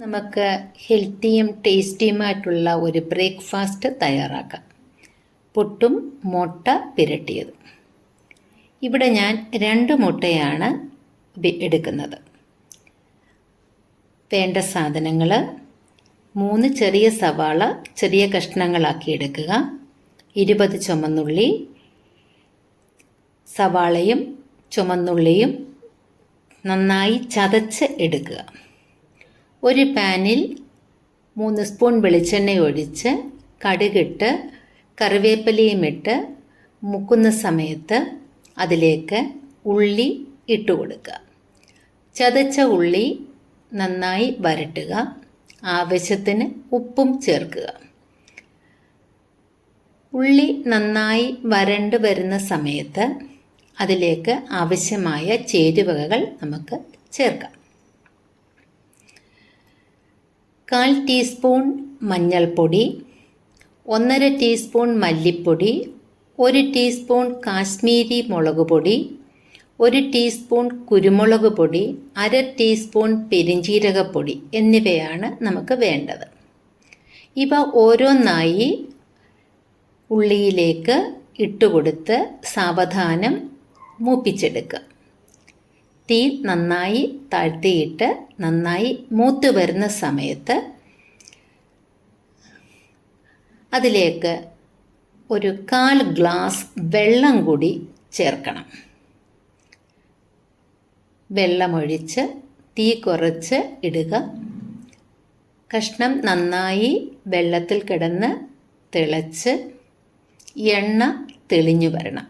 നമുക്ക് ഹെൽത്തിയും ടേസ്റ്റിയുമായിട്ടുള്ള ഒരു ബ്രേക്ക്ഫാസ്റ്റ് തയ്യാറാക്കാം. പുട്ടും മുട്ട പുരട്ടിയത്. ഇവിടെ ഞാൻ രണ്ട് മുട്ടയാണ് എടുക്കുന്നത്. വേണ്ട സാധനങ്ങൾ മൂന്ന് ചെറിയ സവാള ചെറിയ കഷ്ണങ്ങളാക്കി എടുക്കുക. ഇരുപത് ചുമന്നുള്ളി സവാളയും ചുമന്നുള്ളിയും നന്നായി ചതച്ച് എടുക്കുക. ഒരു പാനിൽ മൂന്ന് സ്പൂൺ വെളിച്ചെണ്ണ ഒഴിച്ച് കടുകിട്ട് കറിവേപ്പിലയും ഇട്ട് മുക്കുന്ന സമയത്ത് അതിലേക്ക് ഉള്ളി ഇട്ട് കൊടുക്കുക. ചതച്ച ഉള്ളി നന്നായി വരട്ടുക. ആവശ്യത്തിന് ഉപ്പും ചേർക്കുക. ഉള്ളി നന്നായി വരണ്ട് വരുന്ന സമയത്ത് അതിലേക്ക് ആവശ്യമായ ചേരുവകകൾ നമുക്ക് ചേർക്കാം. കാൽ ടീസ്പൂൺ മഞ്ഞൾപ്പൊടി ഒന്നര ടീസ്പൂൺ മല്ലിപ്പൊടി ഒരു ടീസ്പൂൺ കാശ്മീരി മുളക് പൊടി ഒരു ടീസ്പൂൺ കുരുമുളക് പൊടി അര ടീസ്പൂൺ പെരിഞ്ജീരകപ്പൊടി എന്നിവയാണ് നമുക്ക് വേണ്ടത്. ഇവ ഓരോന്നായി ഉള്ളിയിലേക്ക് ഇട്ടുകൊടുത്ത് സാവധാനം മൂപ്പിച്ചെടുക്കുക. തീ നന്നായി താഴ്ത്തിയിട്ട് നന്നായി മൂത്ത് വരുന്ന സമയത്ത് അതിലേക്ക് ഒരു കാൽ ഗ്ലാസ് വെള്ളം കൂടി ചേർക്കണം. വെള്ളമൊഴിച്ച് തീ കുറച്ച് ഇടുക. കഷ്ണം നന്നായി വെള്ളത്തിൽ കിടന്ന് തിളച്ച് എണ്ണ തെളിഞ്ഞു വരണം.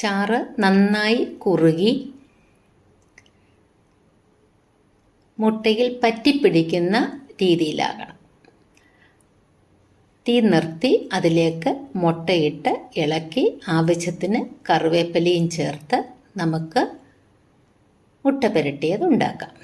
ചാറ് നന്നായി കുറുകി മുട്ടയിൽ പറ്റിപ്പിടിക്കുന്ന രീതിയിലാകണം. തീ നിർത്തി അതിലേക്ക് മുട്ടയിട്ട് ഇളക്കി ആവശ്യത്തിന് കറിവേപ്പിലയും ചേർത്ത് നമുക്ക് മുട്ട പുരട്ടിയത് ഉണ്ടാക്കാം.